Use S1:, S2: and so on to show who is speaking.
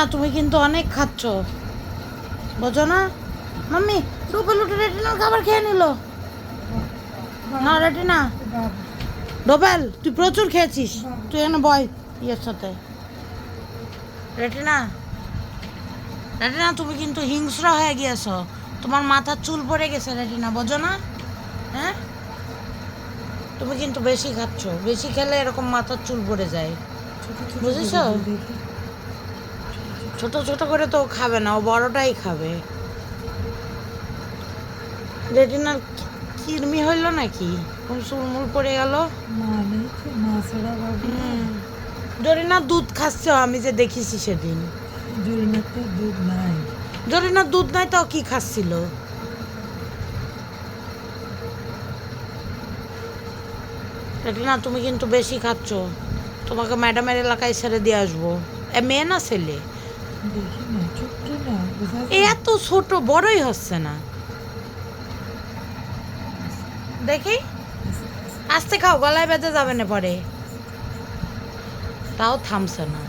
S1: না তুমি কিন্তু অনেক খাচ্ছ। বোঝো না? মাম্মি রুপে লুটে রেটিনার খাবার খেয়ে নিল। না রেটিনা। ডোবেল তুই প্রচুর খেয়েছিস। তুই এখানে বয় ইয়ের সাথে। রেটিনা রেটিনা তুমি কিন্তু হিংস্র হয়ে গিয়েছো। তোমার মাথার চুল পড়ে গেছে রেটিনা বোঝো না? হ্যাঁ? তুমি কিন্তু বেশি খাচ্ছ। বেশি খেলে এরকম মাথার চুল পড়ে যায়। বুঝেছ? ছোট ছোট করে তো খাবে না ও বড়টাই খাবে। রেটিনার কিরমি হইল নাকি? কোন সুরমুর পড়ে গেল?
S2: মা নেই তো মা ছাড়া বাবু?
S1: জরিনা দুধ খাচ্ছে আমি যে দেখিছি সেদিন।
S2: জরিনার তো দুধ নাই।
S1: দুধ নাই তো কি খাচ্ছিল? রেটিনা তুমি কিন্তু বেশি খাচ্ছ। তোমাকে ম্যাডামের এলাকায় ছেড়ে দিয়ে আসব। এ মেয়ে না ছেলে?
S2: দেখি না ছোট্ট না বোঝা
S1: এ এত ছোট, বড়ই হচ্ছে না। দেখি। আস্তে খাও, গলায় বেঁধে যাবে না পরে। তাও থামছে না।